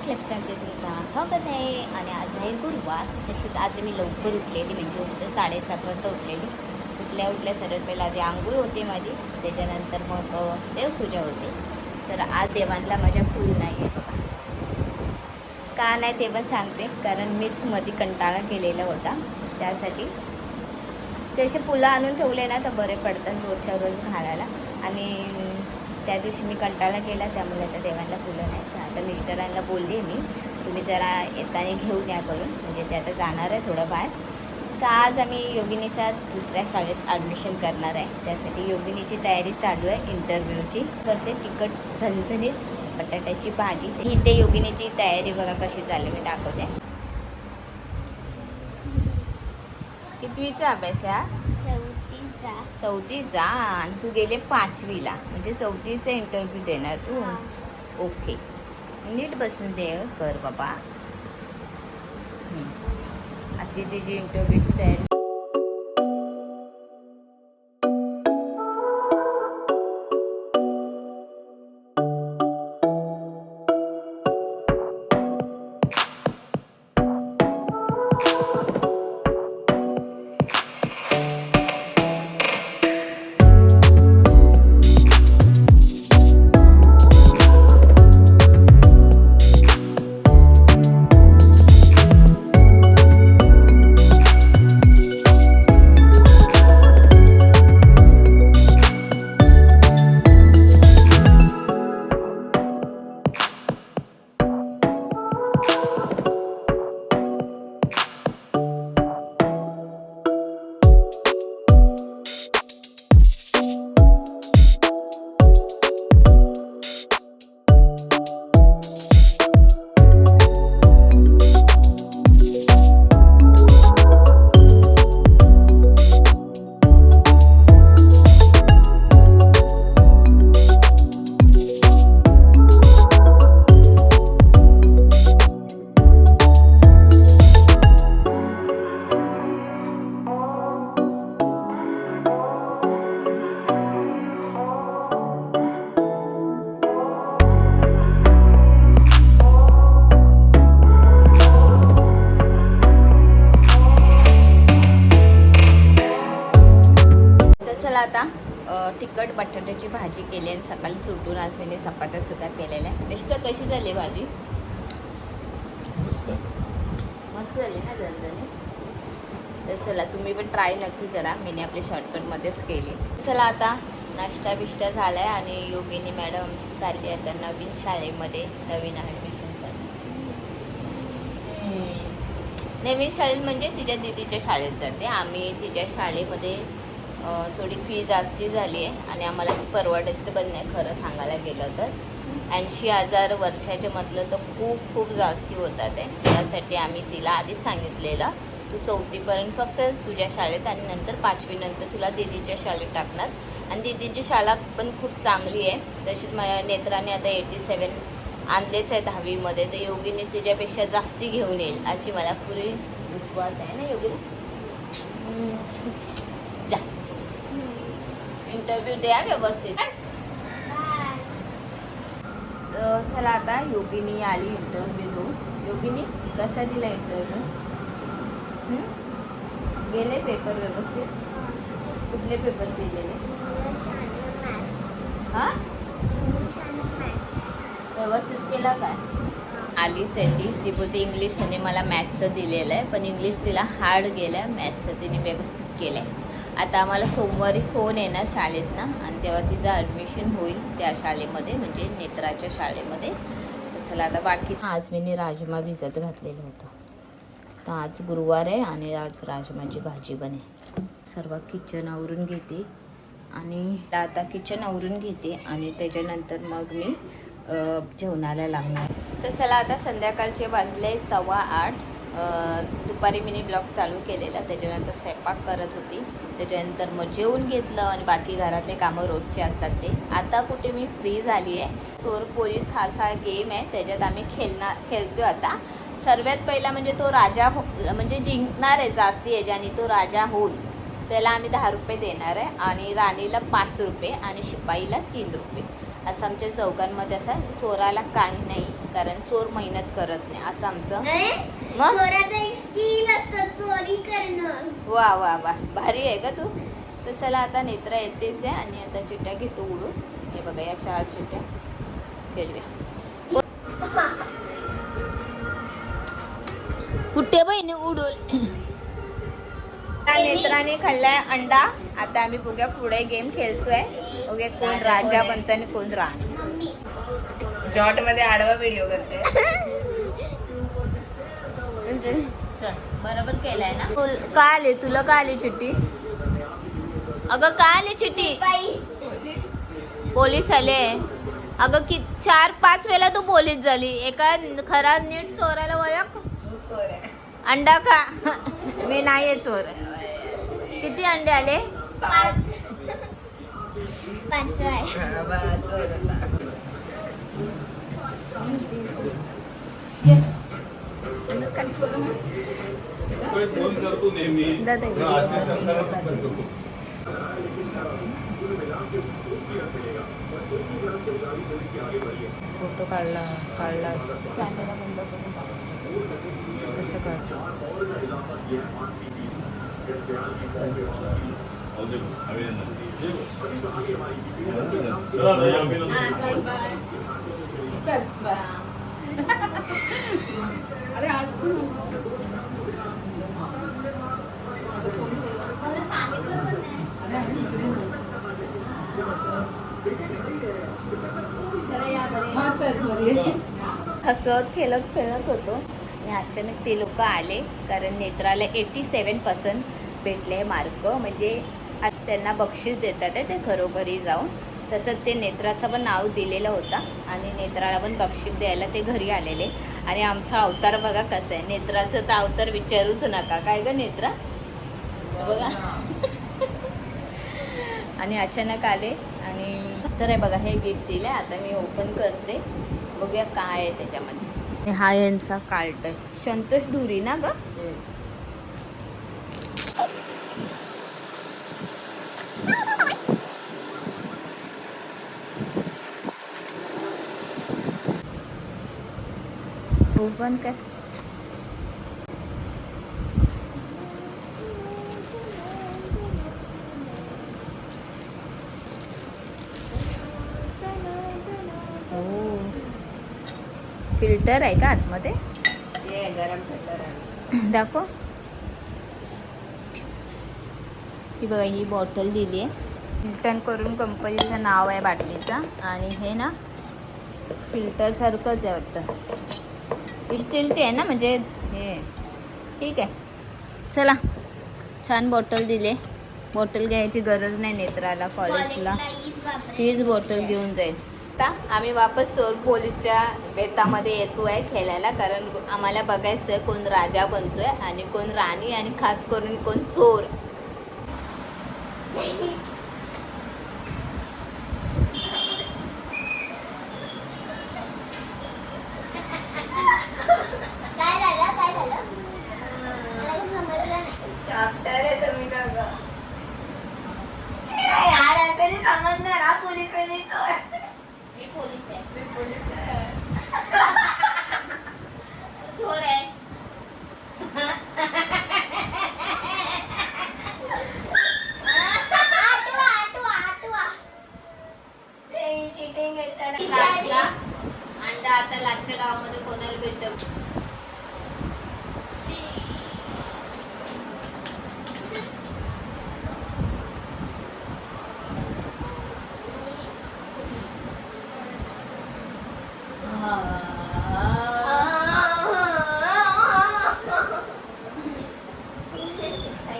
Podcast लेक्चरमध्ये तुमचा स्वागत आहे. आणि आज आहे गुरुवार. तशीच आज मी लवकर उठलेली म्हणजे उठले साडेसात वाजता उठलेली. उठल्या उठल्या सरळ पहिला आधी आंघोळ होते माझी त्याच्यानंतर मग देवपूजा होते. तर आज देवांना माझ्या फूल नाही आहे बघा. का नाही ते पण सांगते कारण मीच मध्ये कंटाळा केलेला होता. त्यासाठी ते असे फुलं आणून ठेवले ना तर बरे पडतात रोजच्या रोज घालायला. आणि त्या दिवशी मी कंटाळा केला त्यामुळे आता देवांना फुलं नाही. तर आता मिस्टरांना बोलले मी. तुम्ही जरा येताना घेऊन या करून. म्हणजे ते आता जाणार आहे थोडं बाहेर तर आज आम्ही योगिनीचा दुसऱ्या शाळेत ॲडमिशन करणार आहे. त्यासाठी योगिनीची तयारी चालू आहे इंटरव्ह्यूची करते तिखट झणझणीत बटाट्याची भाजी. इथे योगिनीची तयारी बघा कशी चालू मी दाखवते. कितवीचा अभ्यास आहे हा? चौथीचा. चौथी जा आणि तू गेले पाचवीला. म्हणजे चौथीचा इंटरव्ह्यू देणार तू. ओके नीट बसून दे कर बाबा हम्म. आजची तिची इंटरव्ह्यूची तयारी बटाट्याची भाजी केली आणि सकाळी चुटून आज मी चपात्या सुद्धा केलेल्या. आहे मिस्टर कशी झाली भाजी? मस्त. झाली ना जनजणी तर चला तुम्ही पण ट्राय नक्की करा. मी आपली शॉर्टकटमध्येच केली. चला आता नाश्ता बिष्टा झाला आहे आणि योगिनी मॅडम आमची चालली आहे. आता नवीन शाळेमध्ये नवीन ॲडमिशनसाठी नवीन शाळेत म्हणजे तिच्या दिदीच्या शाळेत जाते. आम्ही तिच्या शाळेमध्ये थोडी फी जास्ती झाली आहे आणि आम्हाला ती परवडत पण नाही खरं सांगायला गेलं तर. ऐंशी हजार वर्षाच्या मधलं तर खूप खूप जास्ती होतात आहे. त्यासाठी आम्ही तिला आधीच सांगितलेलं तू चौथीपर्यंत फक्त तुझ्या शाळेत आणि नंतर पाचवीनंतर तुला दीदीच्या शाळेत टाकणार. आणि दीदीची शाळा पण खूप चांगली आहे. तशीच माझ्या नेत्राने आता एटी सेवन आणलेच आहे दहावीमध्ये. तर योगीने तुझ्यापेक्षा जास्ती घेऊन येईल अशी मला पुरी विश्वास आहे ना योगीने? इंटरव्ह्यू द्या व्यवस्थित. चला आता योगिनी आली इंटरव्ह्यू देऊ योगिनी कसा दिला इंटरव्ह्यू गेले पेपर व्यवस्थित? कुठले पेपर दिलेले? हा? व्यवस्थित केला काय? आलीच आहे ती. ती बोलते इंग्लिश आणि मला मॅथचं दिलेलं आहे पण इंग्लिश तिला हार्ड गेलं आहे मॅथचं तिने व्यवस्थित केलं आहे आता आम्हाला सोमवारी फोन येणार शाळेत ना आणि तेव्हा तिचं ॲडमिशन होईल त्या शाळेमध्ये म्हणजे नेत्राच्या शाळेमध्ये. तर चला आता बाकी आज मी राजमा भिजत घातलेलं होतं. तर आज गुरुवार आहे आणि आज राजमाची भाजी बने सर्व किचन आवरून घेते आणि आता किचन आवरून घेते आणि त्याच्यानंतर मग मी जेवणाला लागणार. तर चला आता संध्याकाळचे वाजले सव्वा आठ. दुपारी मिनी ब्लॉग चालू केलेला. त्याच्यानंतर स्वयंपाक करत होती. त्याच्यानंतर मग जेवून घेतलं आणि बाकी घरातले कामं रोजचे असतात ते. आता कुठे मी फ्री झाली आहे. थोर पोलीस हा असा गेम आहे. त्याच्यात आम्ही खेळणार खेळतो आता. सर्वात पहिला म्हणजे तो राजा हो म्हणजे जिंकणार आहे जास्ती याच्याने तो राजा होऊन त्याला आम्ही दहा रुपये देणार आहे आणि राणीला पाच रुपये आणि शिपाईला तीन रुपये. असं आमच्या चौकांमध्ये असं चोराला काही नाही कारण चोर मेहनत करत नाही. असं आमचं मग? चोराचं एक स्किल असतं चोरी करणं. वा वा वा. भारी आहे का तू. तर चला आता नेत्रा येतेच आहे आणि आता चिट्ट्या घेतो उडून. हे बघा या चार चिट्ट्या कुठे बहिणी उडून? नेत्राने खाल्लाय अंडा. आता आम्ही बघूया पुढे गेम खेळतोय. बघूया कोण राजा बनतं आणि कोण राणी. मम्मी. शॉर्टमध्ये आडवा व्हिडिओ करते. चल बरोबर केलाय ना? तुल- का आले? तुला का आली चिठ्ठी? अगं का आली चिठ्ठी? पोलीस आले. अगं कि चार पाच वेळा तू पोलीस झाली. एका खरा नीट चोराला ओळख तू चोर आहे. अंडा का मी नाहीये चोर. किती अंडे आले? पाच. पाच आहे हा, बा, चोर होता कोणी फोन करतो नेहमी दादा, पण असे करताना दादा. करतो. फोटो काढला काढला कॅमेरा बंद करून कसं काढतो अभिनंदन. अरे आज हसत खेळत खेळत होतो. आणि अचानक ते लोक आले कारण नेत्राला एटी सेवन पर्सेंट भेटले मार्क म्हणजे त्यांना बक्षीस देतात आहे ते घरोघरी जाऊन. तसंच ते नेत्राचं पण नाव दिलेलं होता. आणि नेत्राला पण बक्षीस द्यायला ते घरी आलेले. आणि आमचा अवतार बघा कसं आहे. नेत्राचं तर अवतार विचारूच नका. काय ग नेत्रा? बघा. आणि अचानक आले आणि तर आहे बघा हे गिफ्ट दिलं आता मी ओपन करते. बघूया काय आहे त्याच्यामध्ये. हा यांचा आहे. संतोष धुरी ना ग? ओपन कर. फिल्टर आहे का आतमध्ये? हे गरम फिल्टर आहे. दाखव. ही बघा ही बॉटल दिली आहे. फिल्टर करून कंपनीचं नाव आहे बाटलीचं. आणि हे ना फिल्टर सारखंच आहे वाटतं. स्टीलची आहे ना म्हणजे हे. ठीक आहे. चला. छान बॉटल दिले. बॉटल घ्यायची गरज नाही नेत्राला कॉलेजला. तीच बॉटल घेऊन जाईल. आता आम्ही वापस चोर पोलीसच्या बेतामध्ये येतो आहे खेळायला कारण आम्हाला बघायचं आहे कोण राजा बनतोय आणि कोण राणी आणि खास करून कोण चोर काय झालं काय झालं मला समजलं नाही चॅप्टर आहे तुम्ही ना ग यार असं नाही समजणार हा पोलीस आहे मी चोर मी पोलीस आहे मी पोलीस आहे तू चोर आहे आठवा आठवा आठवा ते cheating येतं ना. लाटला अंडा आता लाटच्या गावामध्ये कोणाला भेटत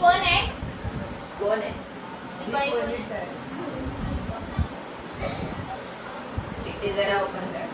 कोण आहे कोण आहे मी बाई कोण पोलीस आहे चिठ्ठी जरा ओपन कर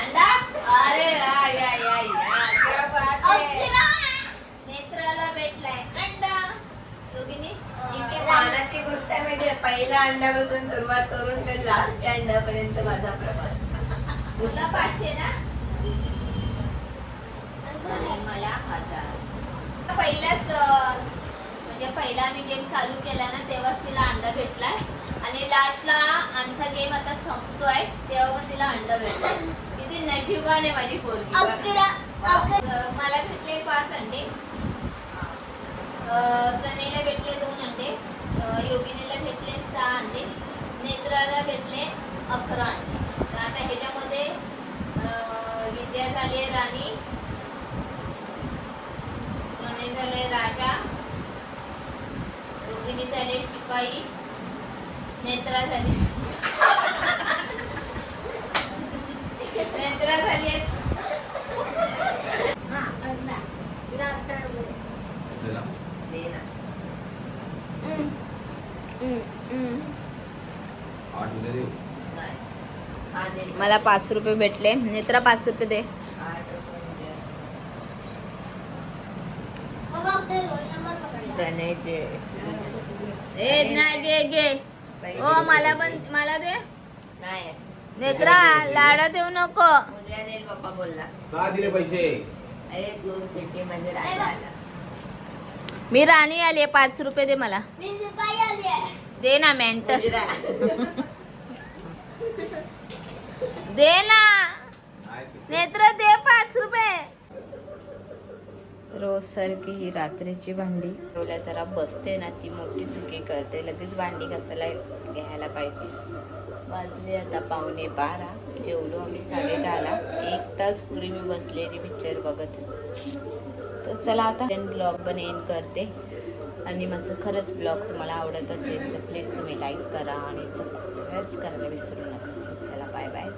अंडा अरे रा या या या क्या बात है नेत्राला भेटलाय अंडा दोघींनी इतकी मानाची गोष्ट आहे म्हणजे पहिल्या अंड्यापासून सुरुवात करून तर लास्टच्या अंड्यापर्यंत माझा प्रवास. तुला पाचशे ना? आणि मला हजार. पहिल्याच म्हणजे पहिला आम्ही गेम चालू केला ना तेव्हाच तिला अंडा भेटलाय. आणि लास्टला आमचा गेम आता संपतोय तेव्हा पण तिला अंडा भेटलाय. किती नशिबाने माझी पोरगी मला भेटले पाच अंडे. प्रणयला भेटले दोन अंडे. योगिनीला भेटले सहा अंडे नेत्राला भेटले अकरा अंडे तर आता ह्याच्यामध्ये विद्या झाली आहे राणी. प्रणय झाले राजा. रोहिणी झाले शिपाई. नेत्रा झाली नेत्रा झाली आहे हा अकरा तिला अकरा रुपये. दे ना हम्म. हम्म, हम्म. नाही हा दे मला पाच रुपये भेटले. नेत्रा पाच रुपये दे. प्रणयचे ए नाही घे घे. ओ मला पण मला दे. नाही. नेत्रा लाडा देऊ नको. उद्या देईल पप्पा बोलला. का दिले पैसे? अरे दोन सिटी मध्ये राहिला. मी राणी आली आहे पाच रुपये दे मला. दे ना मेंटल गुजरात. दे ना. नेत्र दे पाच रुपये. रोज सारखी ही रात्रीची भांडी. ठेवल्या जरा बसते ना ती मोठी चुकी करते. लगेच भांडी घासायला घ्यायला पाहिजे. वाजले आता पावणे बारा. जेवलो आम्ही साडे दहाला एक तास पूर्वी मी बसलेली पिक्चर बघत. तर चला आता ब्लॉग पण एंड करते. आणि माझं खरंच ब्लॉग तुम्हाला आवडत असेल तर प्लीज तुम्ही लाईक करा आणि सबस्क्राईब करायला विसरू नका. चला बाय बाय